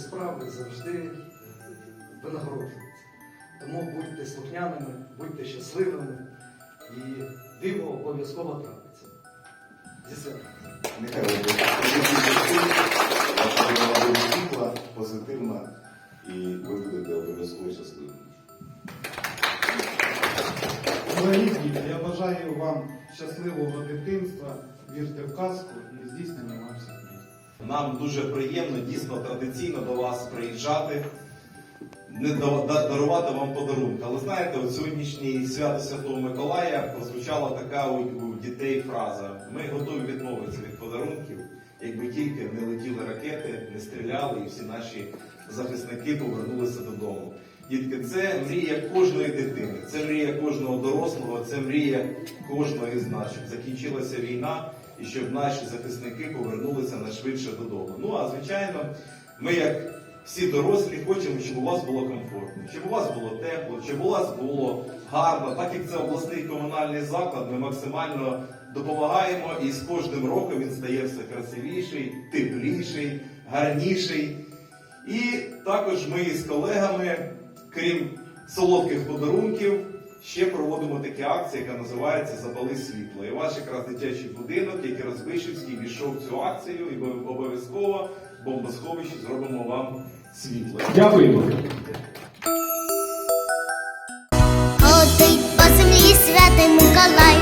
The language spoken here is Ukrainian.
справи завжди винагороджуються. Тому будьте слухняними, будьте щасливими і диво обов'язково трапиться. Зі святом. Позитивна, і ви будете обов'язково щасливими. Дорогі я бажаю вам щасливого дитинства, вірте в казку і здійснення вам всіх. Нам дуже приємно, дійсно традиційно до вас приїжджати, не да- да- дарувати вам подарунки. Але знаєте, от сьогоднішній свято Святого Миколая прозвучала така у, у дітей фраза: ми готові відмовитися від подарунків, якби тільки не летіли ракети, не стріляли, і всі наші захисники повернулися додому. Дітки, це мрія кожної дитини, мрія кожного дорослого, це мрія кожного із нас, щоб закінчилася війна і щоб наші захисники повернулися найшвидше додому. Ну а звичайно, ми, як всі дорослі, хочемо, щоб у вас було комфортно, щоб у вас було тепло, щоб у вас було гарно. Так як це обласний комунальний заклад, ми максимально допомагаємо, і з кожним роком він стає все красивіший, тепліший, гарніший. І також ми із колегами, крім солодких подарунків, ще проводимо такі акції, яка називається Запали світло. І ваш якраз дитячий будинок, який Розбишівський, війшов в цю акцію, і ми обов'язково в бомбосховищі зробимо вам світло. Дякуємо. Ходить по землі святий Миколай,